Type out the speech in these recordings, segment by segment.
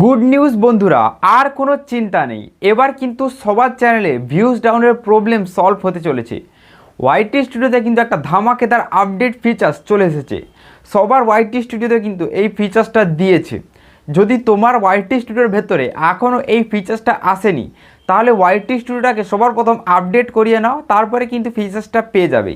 Good news বন্ধুরা, আর কোনো চিন্তা নেই। এবার কিন্তু সবার চ্যানেলে ভিউজ ডাউনের প্রবলেম সলভ হতে চলেছে। ওয়াইটি স্টুডিওতে কিন্তু একটা ধামাকেদার আপডেট ফিচার্স চলে এসেছে। সবার ওয়াইটি স্টুডিওতে কিন্তু এই ফিচার্সটা দিয়েছে। যদি তোমার ওয়াইটি স্টুডিওর ভেতরে এখনও এই ফিচার্সটা আসেনি, তাহলে ওয়াইটি স্টুডিওটাকে সবার প্রথম আপডেট করিয়ে নাও, তারপরে কিন্তু ফিচার্সটা পেয়ে যাবে।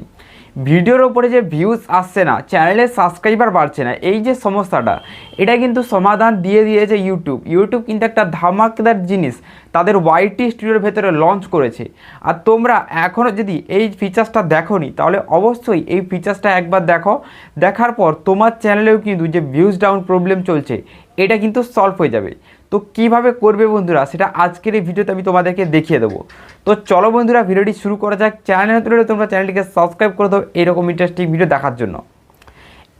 ভিডিওর ওপরে যে ভিউজ আসছে না চ্যানেলের সাবস্ক্রাইবার বাড়ছে না, এই যে সমস্যাটা, এটা কিন্তু সমাধান দিয়ে দিয়েছে ইউটিউব ইউটিউব কিন্তু একটা ধামাকদার জিনিস, তাদের ওয়াইটি স্টুডিওর ভেতরে লঞ্চ করেছে। আর তোমরা এখনও যদি এই ফিচার্সটা দেখোনি, তাহলে অবশ্যই এই ফিচার্সটা একবার দেখো। দেখার পর তোমার চ্যানেলেও কিন্তু যে ভিউজ ডাউন প্রবলেম চলছে, এটা কিন্তু সলভ হয়ে যাবে। তো কীভাবে করবে বন্ধুরা? সেটা আজকের এই ভিডিওতে আমি তোমাদেরকে দেখিয়ে দেবো। তো চলো বন্ধুরা, ভিডিওটি শুরু করা যাক। চ্যানেল তুলে তোমরা চ্যানেলটিকে সাবস্ক্রাইব করে দাও এরকম ইন্টারেস্টিং ভিডিও দেখার জন্য।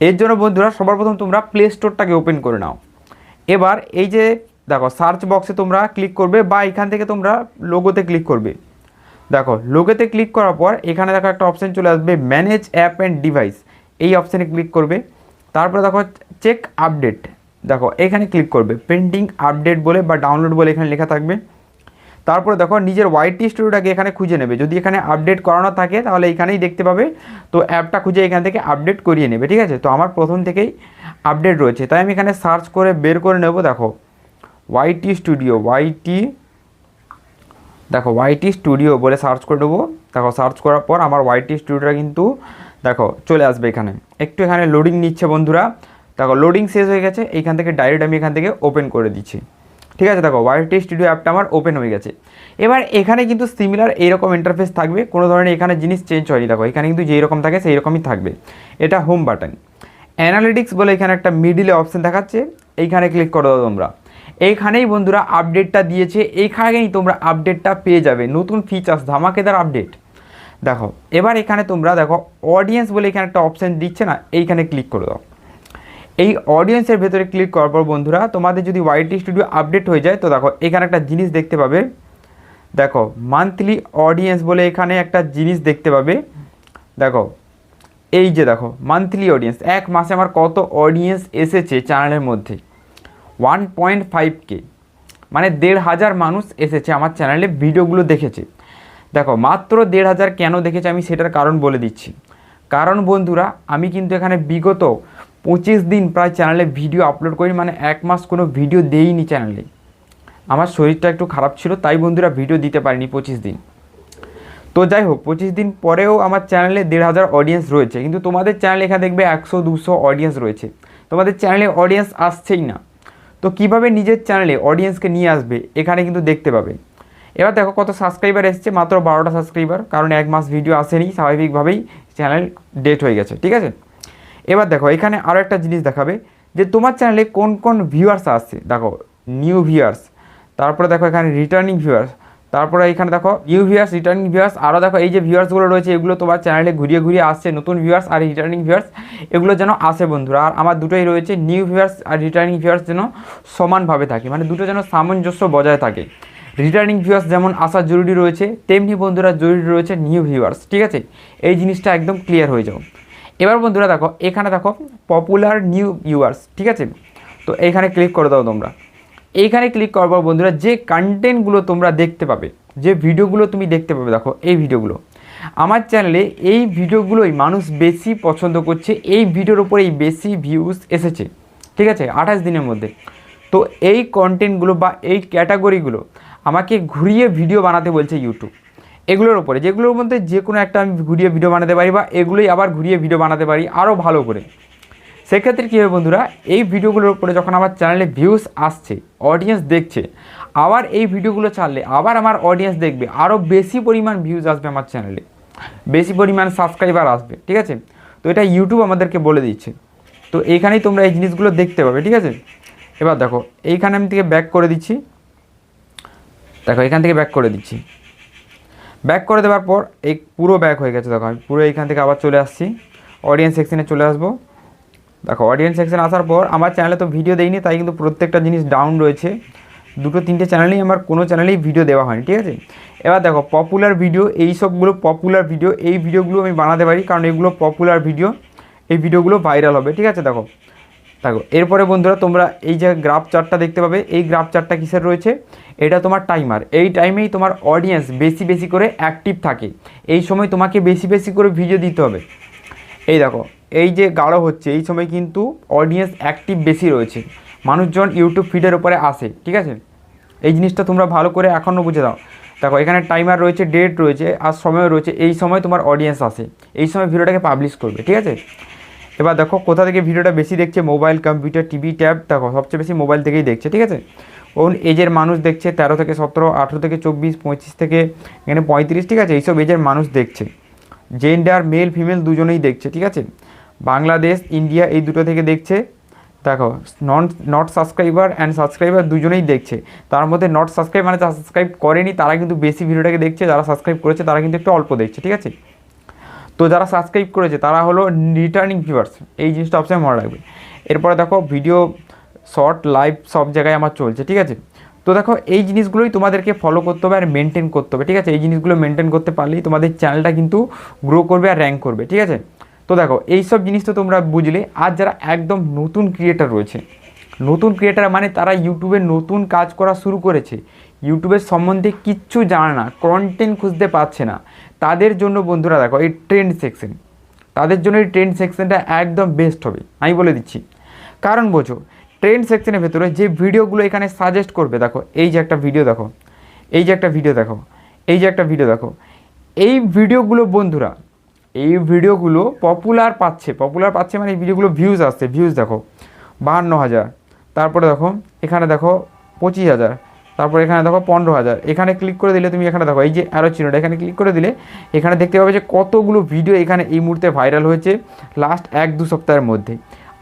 এর জন্য বন্ধুরা, সবার প্রথম তোমরা প্লে স্টোরটাকে ওপেন করে নাও। এবার এই যে, দেখো সার্চ বক্সে তোমরা ক্লিক করবে বা এখান থেকে তোমরা লোগোতে ক্লিক করবে। দেখো লোগোতে ক্লিক করার পর এখানে দেখো একটা অপশান চলে আসবে ম্যানেজ অ্যাপ অ্যান্ড ডিভাইস এই অপশানে ক্লিক করবে। তারপরে দেখো চেক আপডেট দেখো, এখানে ক্লিক করবে প্রিন্টিং আপডেট বলে বা ডাউনলোড বলে এখানে লেখা থাকবে। তারপরে দেখো, নিজের ওয়াইটি স্টুডিওটাকে এখানে খুঁজে নেবে। যদি এখানে আপডেট করানো থাকে, তাহলে এখানেই দেখতে পাবে। তো অ্যাপটা খুঁজে এখান থেকে আপডেট করিয়ে নেবে, ঠিক আছে? তো আমার প্রথম থেকেই আপডেট রয়েছে। তাই আমি এখানে সার্চ করে বের করে নেব, দেখো। ওয়াইটি স্টুডিও ওয়াইটি দেখো ওয়াইটি স্টুডিও বলে সার্চ করে দেবো দেখো সার্চ করার পর আমার ওয়াইটি স্টুডিওটা কিন্তু, দেখো, চলে আসবে এখানে। একটু এখানে লোডিং নিচ্ছে বন্ধুরা। দেখো লোডিং শেষ হয়ে গেছে, এইখান থেকে ডাইরেক্ট আমি এখান থেকে ওপেন করে দিচ্ছি। ঠিক আছে, দেখো ওয়াইটি স্টুডিও অ্যাপটা আমার ওপেন হয়ে গেছে। এবার এখানে কিন্তু সিমিলার এইরকম ইন্টারফেস থাকবে, কোনো ধরনের এখানে জিনিস চেঞ্জ হয়নি। দেখো, এখানে কিন্তু যেই রকম থাকে সেই রকমই থাকবে। এটা হোম বাটন অ্যানালিটিক্স বলে এখানে একটা মিডিলে অপশন দেখাচ্ছে, এইখানে ক্লিক করে দাও তোমরা। এইখানেই বন্ধুরা আপডেটটা দিয়েছে, এইখানেই তোমরা আপডেটটা পেয়ে যাবে। নতুন ফিচার্স ধামাকেদার আপডেট দেখো, এবার এখানে তোমরা, দেখো অডিয়েন্স বলে এখানে একটা অপশান দিচ্ছে না, এইখানে ক্লিক করে দাও। এই অডিয়েন্সের ভেতরে ক্লিক করার পর বন্ধুরা, তোমাদের যদি ওয়াইটি স্টুডিও আপডেট হয়ে যায়, তো দেখো, এখানে একটা জিনিস দেখতে পাবে। দেখো মান্থলি অডিয়েন্স বলে এখানে একটা জিনিস দেখতে পাবে। দেখো, এই যে দেখো মান্থলি অডিয়েন্স এক মাসে আমার কত অডিয়েন্স এসেছে চ্যানেলের মধ্যে? ওয়ান পয়েন্ট ফাইভ কে মানে দেড় হাজার মানুষ এসেছে আমার চ্যানেলে ভিডিওগুলো দেখেছে। দেখো, মাত্র দেড় হাজার কেন দেখেছে আমি সেটার কারণ বলে দিচ্ছি। কারণ বন্ধুরা, আমি কিন্তু এখানে বিগত পঁচিশ দিন প্রায় চ্যানেলে ভিডিও আপলোড করি মানে এক মাস কোনো ভিডিও দেইনি চ্যানেলে আমার শরীরটা একটু খারাপ ছিল, তাই বন্ধুরা ভিডিও দিতে পারিনি পঁচিশ দিন। তো যাই হোক, পঁচিশ দিন পরেও আমার চ্যানেলে দেড় হাজার অডিয়েন্স রয়েছে, কিন্তু তোমাদের চ্যানেলে এখানে দেখবে একশো, দুশো অডিয়েন্স রয়েছে। তোমাদের চ্যানেলে অডিয়েন্স আসছেই না। তো কীভাবে নিজের চ্যানেলে অডিয়েন্সকে নিয়ে আসবে, এখানে কিন্তু দেখতে পাবে। এবার দেখো কত সাবস্ক্রাইবার এসছে, মাত্র বারোটা সাবস্ক্রাইবার কারণ এক মাস ভিডিও আসেনি, স্বাভাবিকভাবেই চ্যানেল ডেট হয়ে গেছে, ঠিক আছে? এবার দেখো, এখানে আরও একটা জিনিস দেখাবে যে তোমার চ্যানেলে কোন কোন ভিউয়ার্স আসছে। দেখো নিউ ভিউয়ার্স তারপরে দেখো এখানে রিটার্নিং ভিউয়ার্স তারপরে এখানে দেখো নিউ ভিউয়ার্স রিটার্নিং ভিউয়ার্স আরও দেখো এই যে ভিউয়ার্সগুলো রয়েছে, এগুলো তোমার চ্যানেলে ঘুরিয়ে ঘুরিয়ে আসছে, নতুন ভিউয়ার্স আর রিটার্নিং ভিউয়ার্স এগুলো যেন আসে বন্ধুরা। আর আমার দুটোই রয়েছে নিউ ভিউয়ার্স আর রিটার্নিং ভিউয়ার্স যেন সমানভাবে থাকে মানে দুটো যেন সামঞ্জস্য বজায় থাকে। রিটার্নিং ভিউয়ার্স যেমন আসা জরুরি রয়েছে, তেমনি বন্ধুরা জরুরি রয়েছে নিউ ভিউয়ার্স ঠিক আছে? এই জিনিসটা একদম ক্লিয়ার হয়ে যাও। এবার বন্ধুরা দেখো, এখানে দেখো পপুলার নিউ ভিউয়ার্স ঠিক আছে? তো এইখানে ক্লিক করে দাও তোমরা। এইখানে ক্লিক করার পর বন্ধুরা, যে কন্টেন্টগুলো তোমরা দেখতে পাবে, যে ভিডিওগুলো তুমি দেখতে পাবে, দেখো এই ভিডিওগুলো আমার চ্যানেলে এই ভিডিওগুলোই মানুষ বেশি পছন্দ করছে, এই ভিডিওর ওপরেই বেশি ভিউজ এসেছে, ঠিক আছে? আঠাশ দিনের মধ্যে। তো এই কন্টেন্টগুলো বা এই ক্যাটাগরিগুলো আমাকে ঘুরিয়ে ভিডিও বানাতে বলছে ইউটিউব এগুলোর উপরে, যেগুলোর মধ্যে যে কোনো একটা আমি ঘুরিয়ে ভিডিও বানাতে পারি বা এগুলোই আবার ঘুরিয়ে ভিডিও বানাতে পারি আরও ভালো করে। সেক্ষেত্রে কী হবে বন্ধুরা, এই ভিডিওগুলোর উপরে যখন আমার চ্যানেলে ভিউজ আসছে অডিয়েন্স দেখছে, আবার এই ভিডিওগুলো ছাড়লে আবার আমার অডিয়েন্স দেখবে আরও বেশি পরিমাণ ভিউজ আসবে আমার চ্যানেলে বেশি পরিমাণ সাবস্ক্রাইবার আসবে, ঠিক আছে? তো এটা ইউটিউব আমাদেরকে বলে দিচ্ছে। তো এইখানেই তোমরা এই জিনিসগুলো দেখতে পাবে, ঠিক আছে? এবার দেখো, এইখানে আমি থেকে ব্যাক করে দিচ্ছি। দেখো, এখান থেকে ব্যাক করে দিচ্ছি। ব্যাক করে দেওয়ার পর এই পুরো ব্যাক হয়ে গেছে, দেখো আমি পুরো এইখান থেকে আবার চলে আসছি। অডিয়েন্স সেকশনে চলে আসব। দেখো অডিয়েন্স সেকশন আসার পর আমার চ্যানেলে তো ভিডিও দেইনি, তাই কিন্তু প্রত্যেকটা জিনিস ডাউন রয়েছে। দুটো, তিনটে চ্যানেলেই আমার কোনো চ্যানেলেই ভিডিও দেওয়া হয়নি, ঠিক আছে? এবার দেখো পপুলার ভিডিও এই সবগুলো পপুলার ভিডিও এই ভিডিওগুলো আমি বানাতে পারি, কারণ এগুলো পপুলার ভিডিও এই ভিডিওগুলো ভাইরাল হবে, ঠিক আছে? দেখো দেখো এরপরে বন্ধুরা তোমরা এই যে গ্রাফ চার্টটা দেখতে পাবে, এই গ্রাফ চার্টটা কিসের রয়েছে? এটা তোমার টাইমার এই টাইমেই তোমার অডিয়েন্স বেশি বেশি করে অ্যাক্টিভ থাকে। এই সময় তোমাকে বেশি বেশি করে ভিডিও দিতে হবে। এই দেখো, এই যে গাঢ় হচ্ছে, এই সময় কিন্তু অডিয়েন্স অ্যাক্টিভ বেশি রয়েছে। মানুষজন ইউটিউব ফিডের উপরে আসে, ঠিক আছে? এই জিনিসটা তোমরা ভালো করে এখনও বুঝে দাও। দেখো, এখানে টাইমার রয়েছে ডেট রয়েছে, আর সময় রয়েছে। এই সময় তোমার অডিয়েন্স আসে। এই সময় ভিডিওটাকে পাবলিশ করবে, ঠিক আছে? এবার দেখো, কোথা থেকে ভিডিওটা বেশি দেখছে? Mobile, computer, TV, tab. দেখো, সবচেয়ে বেশি মোবাইল থেকেই দেখছে, ঠিক আছে? ওন এজের মানুষ দেখছে? তেরো থেকে সতেরো, আঠেরো থেকে চব্বিশ, পঁচিশ থেকে এখানে পঁয়ত্রিশ, ঠিক আছে? এইসব এজের মানুষ দেখছে। জেন্ডার, মেল, ফিমেল দুজনেই দেখছে, ঠিক আছে? বাংলাদেশ, ইন্ডিয়া, এই দুটো থেকে দেখছে। দেখো, non not subscriber and subscriber দুজনেই দেখছে। তার মধ্যে নট সাবস্ক্রাইব মানে যারা সাবস্ক্রাইব করেনি, তারা কিন্তু বেশি ভিডিওটাকে দেখছে, যারা সাবস্ক্রাইব করেছে, তারা কিন্তু একটু অল্প দেখছে, ঠিক আছে? তো যারা সাবস্ক্রাইব করেছে, তারা হলো রিটার্নিং ভিউয়ার্স এই জিনিসটা অবশ্যই মনে রাখবে। এরপরে দেখো ভিডিও শর্ট লাইভ সব জায়গায় আমার চলছে, ঠিক আছে? তো দেখো, এই জিনিসগুলোই তোমাদেরকে ফলো করতে হবে আর মেনটেন করতে হবে, ঠিক আছে? এই জিনিসগুলো মেনটেন করতে পারলেই তোমাদের চ্যানেলটা কিন্তু গ্রো করবে আর র্যাঙ্ক করবে, ঠিক আছে? তো দেখো, এই সব জিনিস তো তোমরা বুঝলে। আর যারা একদম নতুন ক্রিয়েটার রয়েছে, নতুন ক্রিয়েটার মানে তারা ইউটিউবে নতুন কাজ করা শুরু করেছে ইউটিউবের সম্বন্ধে কিচ্ছু জানে না কন্টেন্ট খুঁজতে পারছে না। তাদের জন্য বন্ধুরা দেখো, এই ট্রেন্ড সেকশন তাদের জন্য এই ট্রেন্ড সেকশনটা একদম বেস্ট হবে, আমি বলে দিচ্ছি। কারণ বোঝো ট্রেন্ড সেকশনের ভেতরে যে ভিডিওগুলো এখানে সাজেস্ট করবে, দেখো, এই যে একটা ভিডিও দেখো, এই যে একটা ভিডিও দেখো, এই যে একটা ভিডিও দেখো, এই ভিডিওগুলো বন্ধুরা, এই ভিডিওগুলো পপুলার পাচ্ছে। পপুলার পাচ্ছে মানে এই ভিডিওগুলো ভিউজ আসছে ভিউজ দেখো, বাহান্ন হাজার, তারপরে দেখো, এখানে দেখো, পঁচিশ হাজার তারপর এখানে দেখো পনেরো হাজার। এখানে ক্লিক করে দিলে তুমি এখানে দেখো, এই যে অ্যারো চিহ্নটা, এখানে ক্লিক করে দিলে এখানে দেখতে পাবে যে কতগুলো ভিডিও এখানে এই মুহূর্তে ভাইরাল হয়েছে লাস্ট এক দু সপ্তাহের মধ্যে।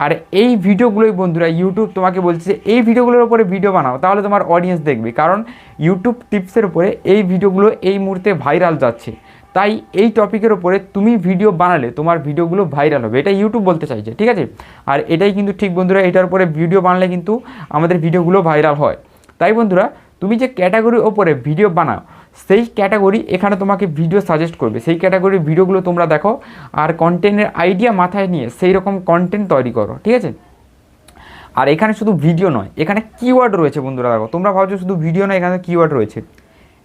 আর এই ভিডিওগুলোই বন্ধুরা ইউটিউব তোমাকে বলছে যে এই ভিডিওগুলোর উপরে ভিডিও বানাও, তাহলে তোমার অডিয়েন্স দেখবে। কারণ ইউটিউব টিপসের উপরে এই ভিডিওগুলো এই মুহূর্তে ভাইরাল যাচ্ছে। তাই এই টপিকের ওপরে তুমি ভিডিও বানালে তোমার ভিডিওগুলো ভাইরাল হবে। এটা ইউটিউব বলতে চাইছে, ঠিক আছে? আর এটাই কিন্তু ঠিক বন্ধুরা, এটার উপরে ভিডিও বানালে কিন্তু আমাদের ভিডিওগুলো ভাইরাল হয়। তাই বন্ধুরা তুমি যে ক্যাটাগরির ওপরে ভিডিও বানাও, সেই ক্যাটাগরি এখানে তোমাকে ভিডিও সাজেস্ট করবে। সেই ক্যাটাগরির ভিডিওগুলো তোমরা দেখো আর কন্টেন্টের আইডিয়া মাথায় নিয়ে সেই রকম কন্টেন্ট তৈরি করো, ঠিক আছে? আর এখানে শুধু ভিডিও নয়, এখানে কিওয়ার্ড রয়েছে বন্ধুরা দেখো, তোমরা ভাবছ শুধু ভিডিও নয়, এখানে কিওয়ার্ড রয়েছে।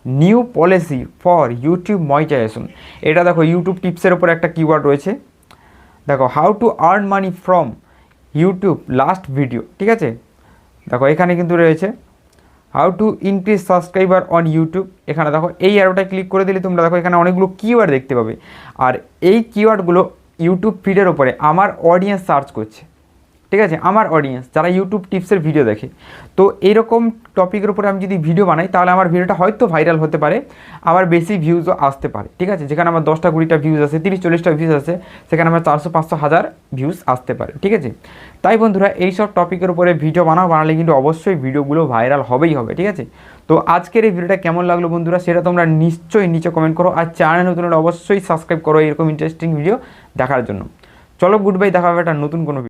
New policy for YouTube monetisation এটা দেখো ইউটিউব টিপসের ওপর একটা কিওয়ার্ড রয়েছে। দেখো how to earn money from YouTube last video ঠিক আছে? দেখো, এখানে কিন্তু রয়েছে। How to increase subscriber on YouTube এখানে দেখো, এই অ্যারোটা ক্লিক করে দিলে তোমরা দেখো, এখানে অনেকগুলো কিওয়ার্ড দেখতে পাবে। আর এই কিওয়ার্ডগুলো ইউটিউব ফিডের ওপরে আমার অডিয়েন্স সার্চ করছে। ঠিক আছে? আমার অডিয়েন্স যারা ইউটিউব টিপসের ভিডিও দেখে। তো এইরকম টপিকের উপরে আমি যদি ভিডিও বানাই, তাহলে আমার ভিডিওটা হয়তো ভাইরাল হতে পারে, আবার বেশি ভিউজও আসতে পারে। ঠিক আছে? যেখানে আমার দশটা, কুড়িটা ভিউজ আছে, তিরিশ, চল্লিশটা ভিউজ আছে, সেখানে আমার চারশো, পাঁচশো, হাজার ভিউজ আসতে পারে। ঠিক আছে? তাই বন্ধুরা, এইসব টপিকের উপরে ভিডিও বানাও, বানালে কিন্তু অবশ্যই ভিডিওগুলো ভাইরাল হবেই হবে। ঠিক আছে? তো আজকের এই ভিডিওটা কেমন লাগল বন্ধুরা, সেটা তোমরা নিশ্চয়ই নিচে কমেন্ট করো, আর চ্যানেল নতুন অবশ্যই সাবস্ক্রাইব করো, এরকম ইন্টারেস্টিং ভিডিও দেখার জন্য। চলো গুড বাই দেখা হবে একটা নতুন কোনো